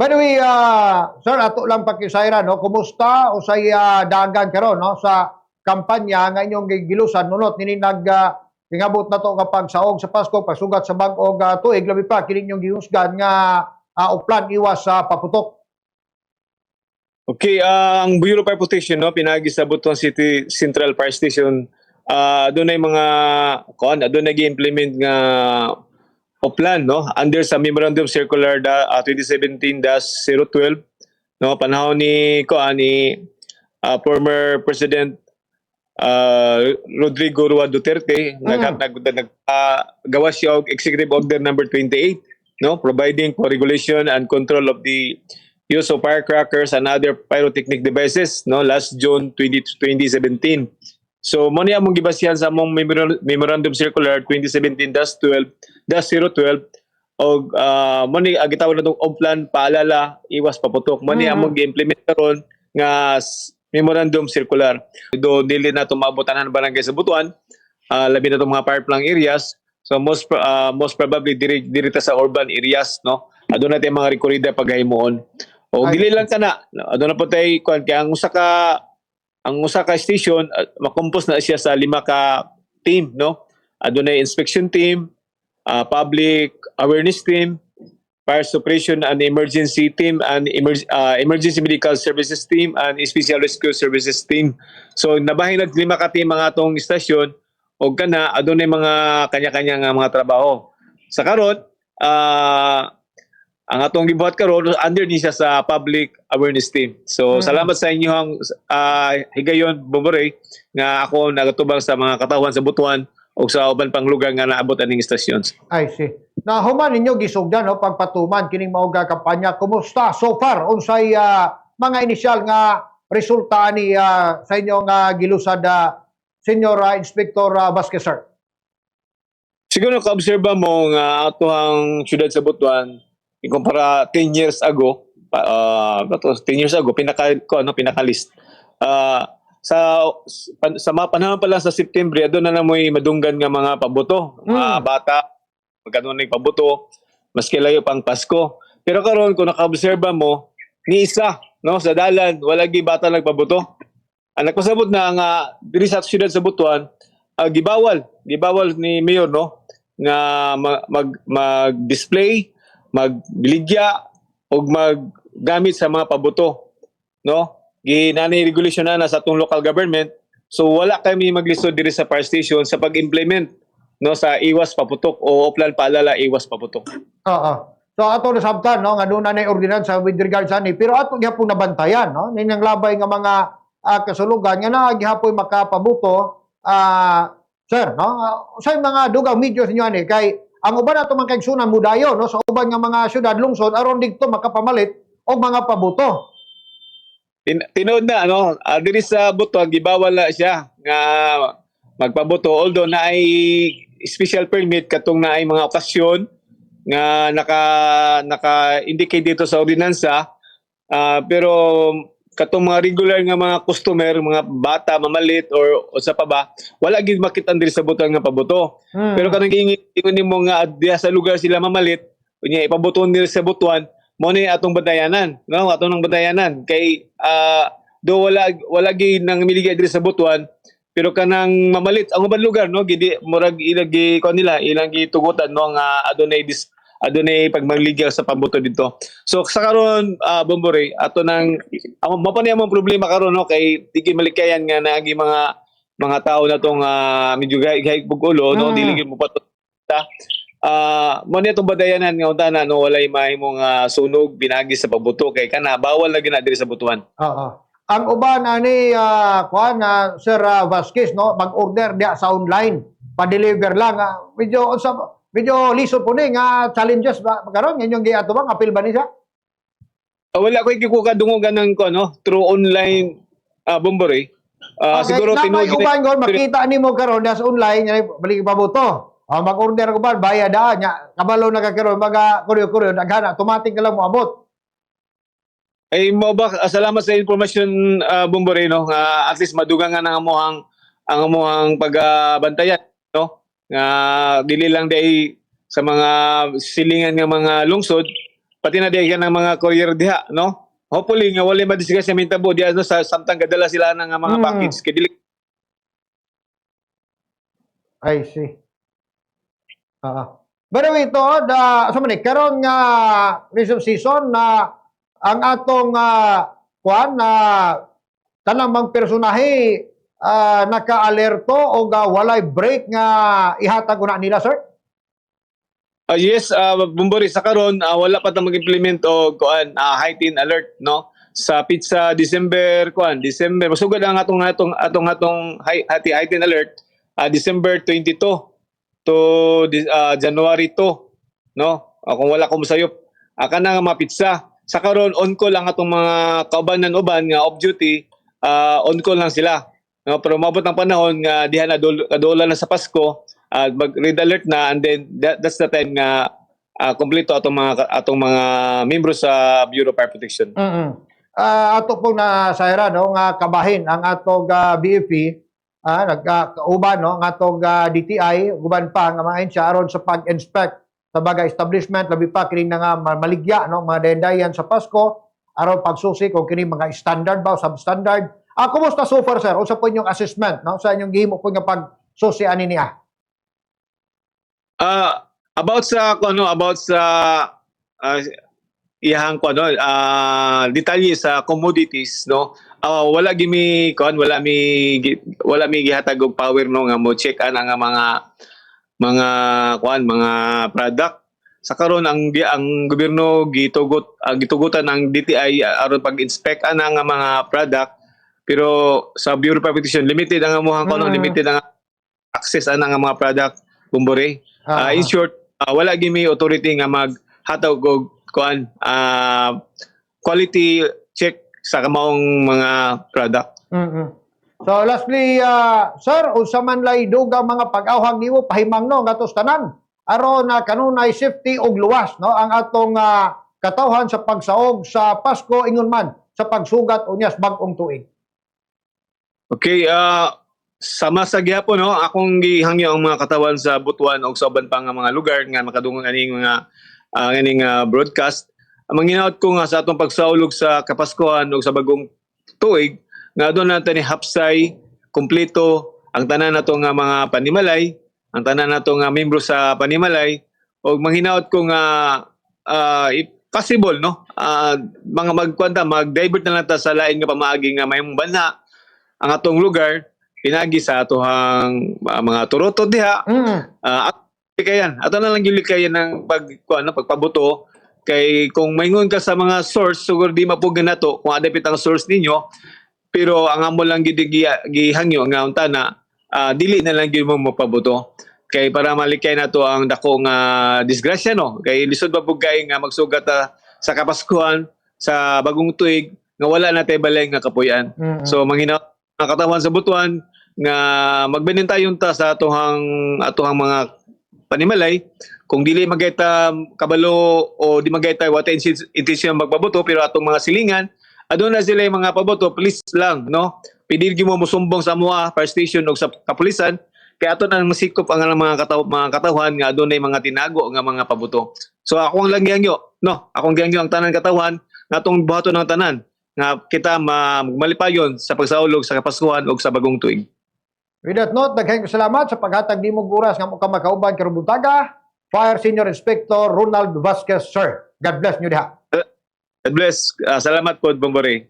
By the way, ah, sir, ato lang pakisayra, no? Kumusta o sa ah, dagan karon no? Sa kampanya nga inyong gigilusan, nunot, nini nag ah, ingabot na to kapag saog sa Pasko, pasugat sa bag-o uh, tuig, labi pa, kining inyong gihusgan nga ah, o plan iwas sa paputok. Okay, ah, ang Bureau Fire Protection, no, pinagi sa Butuan City Central Fire Station, ah doon ay mga, kuan, doon nag-implement nga o plan, no, under sa Memorandum Circular da, ah, 2017-012, no, panahon ni, kuan, ni ah, former President ah, Rodrigo Rua Duterte, Mm. nag, nag, nag, gawa siya og Executive Order number 28, no, providing for regulation and control of the use of firecrackers and other pyrotechnic devices no last June 20, 2017. So mo niya mong gibasyan sa among memora- memorandum circular 2017-12 012 og uh, mo ni agitawag na tong plan paalala iwas paputok. Mo ni Mhm. among gi-implement karon nga memorandum circular. Do dili na tumabotanan ng barangay sa Butuan. Ah, labi na tong mga fire plant areas. So most ah, most probably diri diri sa urban areas no? Aduna tay mga rekorida paghimuon o dili lang kana aduna po tay kuan kay ang usa ka ang usa ka station uh, makompose na siya sa lima ka team no? Aduna inspection team ah, public awareness team fire suppression and emergency team and emer- ah, emergency medical services team and special rescue services team. So nabahin nag lima ka team mga atong istasyon o kana adunay mga kanya-kanya nga mga trabaho. Sa karon ah ang atong gibuhat karon under ni siya sa public awareness team. So Mm. salamat sa inyong ah, higayon Bobore nga ako nagatubang sa mga katawan sa Butuan o sa uban pang lugar nga naabot aning stations. I see. Na human ninyo gisugdan no pagpatuman kining mao nga kampanya. Kumusta so far unsay ah, mga inisyal nga resulta ni ah, sa inyong uh, gilusad uh, Senior ah, Inspector uh, Vasquez sir? Siguro ka-obserba mo nga ato ang syudad sa Butuan ikumpara 10 years ago uh, 10 years ago pinaka ko ano pinaka-list. Ah, sa sa mga panahon pa lang sa September doon na na mo'y madunggan nga mga paboto, mga Mm. bata magkano na paboto maski layo pang Pasko. Pero karon kung naka-obserba mo ni isa no sa dalan wala gi bata nagpaboto. Ang nagpasabot na nga diri sa syudad sa Butuan ah, gibawal gibawal ni mayor no nga ma- mag mag-display magbiligya o maggamit sa mga paboto no? Ginani regulation na na sa atong local government. So wala kami maglisod diri sa fire station sa pag-implement no sa iwas paputok o oplan paalala iwas paputok. Oo. So ato na sabtan no nga na ordinansa with regards ani pero ato gyapon nabantayan no? Ninyang labay nga mga ah, kasulugan nga na gihapon makapabuto ah sir no? Ah, sa mga dugang medyo ninyo ani? Kay ang uban ato man kay sunan mudayo no? Sa uban nga mga syudad lungsod aron digto makapamalit og mga pabuto. Tin- tinood na ano ah, diri sa butuan gibawal na siya nga magpaboto although na ay special permit katong na ay mga okasyon nga naka naka indicate dito sa ordinansa. Ah, pero katong mga regular nga mga customer mga bata mamalit or usa pa ba wala gid makita diri sa butuan nga paboto Hmm. pero kanang ingon nimo nga diya sa lugar sila mamalit, unya ipabuton nila sa butuan, mo ni atong batayanan, no? Atong nang batayanan kay ah do wala wala gi nang miligay diri sa butuan, pero kanang mamalit ang ubang lugar no gidi murag ilang gi kon nila ilang gitugutan no nga adunay dis adunay pagmangligaw sa pambuto dito. So sa karon uh, Bombore ato nang ang mapa niya mong problema karon no kay tigi malikayan nga naagi mga mga tao na tong uh, medyo gay bugulo no Mm. dili mo pa ah mo ni itong badayanan nga unta na no walay mahimong uh, sunog binagi sa pagbuto kay kana bawal na gina diri sa butuan. Oo. Ang uban ani ah, kuan na Sir ah, Vasquez no mag-order dia sa online, pa-deliver lang ah, medyo unsa medyo lisod po ni nga challenges ba karon inyong giato bang apil ba ni siya? Ah, wala ko ikikuka dungugan ng ko no through online uh, bombore. Ah, Okay, siguro tinuod uban gol makita nimo karon das online nga balik pabuto. Ah, mag-order ko ba bayad da nya kabalo na ka karon maga kuryo-kuryo daghana automatic ka lang mo abot. ay mo ba ah, salamat sa information uh, bombore no nga at least madugang nga ang amuhang ang amuhang pagbantayan no nga dili lang day sa mga silingan nga mga lungsod pati na diyan ng mga courier diha, no? Hopefully nga wala madiscuss sa mintabo diya no sa samtang gadala sila ng mga Mm. package kay dili I see. Ah. By the way, ito, da, sa man karon nga recent season na ang atong uh, kuan na tanang mga personahe ah, naka-alerto o ga walay break nga ihatag una nila, sir? Ah, yes, uh, bumbori sa karon ah, wala pa ta mag-implement og kuan ah, heightened alert no? Sa pizza December kuan December masugod ang atong atong atong atong high, heightened alert ah, December 22 to ah, January 2 no? Ah, kung wala ko musayop aka na nga mga pizza sa karon on call lang atong mga kaubanan uban nga off duty ah, on call lang sila no pero mabot ang panahon nga diha na kadulan na sa Pasko at mag red alert na and then that, that's the time nga uh, kompleto atong mga atong mga membro sa Bureau of Fire Protection. Mm Ah, ato po na sayra no nga kabahin ang atong ah, BFP ah nagkauban no ang atong ah, DTI guban pa nga mga insya aron sa pag-inspect sa bagay establishment labi pa kini nga ma- maligya no mga dendayan sa Pasko aron pagsusi kung kini mga standard ba o substandard. Ah kumusta so far sir? Unsa po inyong assessment no sa inyong gihimo po nga pagsusi ani niya? Uh, about sa ano about sa uh, iyahang ko ano uh, detalye sa commodities no Ah, wala gimi kon wala mi wala mi gihatag og power no nga mo check ana nga mga mga kuan mga product sa karon ang ang gobyerno gitugot ah, gitugutan ng DTI aron pag-inspect ana nga mga product pero sa Bureau of Protection limited ang amuhang kono Mm. limited ang access ana nga mga product bumbore Ah, in short, ah, wala gimi authority nga maghatag og kuan ah, quality check sa kamaong mga product. mm So lastly, uh, sir, unsa man lay dugang mga pag-awhang nimo pahimang no ngatos tanan aron na kanunay safety og luwas no ang atong ah, katawhan sa pagsaog sa Pasko ingon man sa pagsugat unyas bag-ong tuig. Okay, ah sama sa gihapon no, akong gihangyo ang mga katawan sa Butuan o sa uban pa nga mga lugar nga makadungong aning mga ah, aning ah, broadcast. Ang manginaot ko nga sa atong pagsaulog sa Kapaskuhan o sa bagong tuig nga doon natin ni hapsay kumpleto ang tanan nato nga mga panimalay, ang tanan nato nga membro sa panimalay o manghinaot ko nga if possible no? Ah, mga magkwanta mag-divert na lang ta sa lain nga pamaagi nga mayong banha ang atong lugar pinagi sa atohang ah, mga turoto diha. Mm. uh, kayan ato na lang gili kayan ng pag kuan no, pagpabuto. Kay kung maingon ka sa mga source siguro di mapugan nato kung adapit ang source ninyo. Pero ang amo lang gid gi- gihangyo nga unta na ah, dili na lang gyud mo mapabuto. Kay para malikay nato ang dako nga disgrasya no? Kay lisod ba pugay nga magsugat ta sa kapaskuhan sa bagong tuig nga wala na tay balay nga kapuy-an. Mm. So manghina ang katawan sa butuan nga magbenintayon ta sa atohang atohang mga panimalay. Kung dili magayta kabalo o di magayta wata intention magpaboto pero atong mga silingan aduna sila yung mga paboto please lang no? Gyud mo musumbong sa mua fire station o sa kapulisan. Kaya ato nang masikop ang mga kataw mga katawhan nga adunay mga tinago nga mga paboto. So ako ang lang gihangyo no? Akong gihangyo ang tanan katawan nga atong buhaton ng tanan nga kita ma malipayon sa pagsaulog sa Kapaskuhan o sa bagong tuig. With that note, daghang salamat sa paghatag nimo og oras nga ka makauban karong buntaga. Fire Senior Inspector Ronald Vasquez, sir. God bless niyo diha. God bless. Ah, salamat po, Bombore.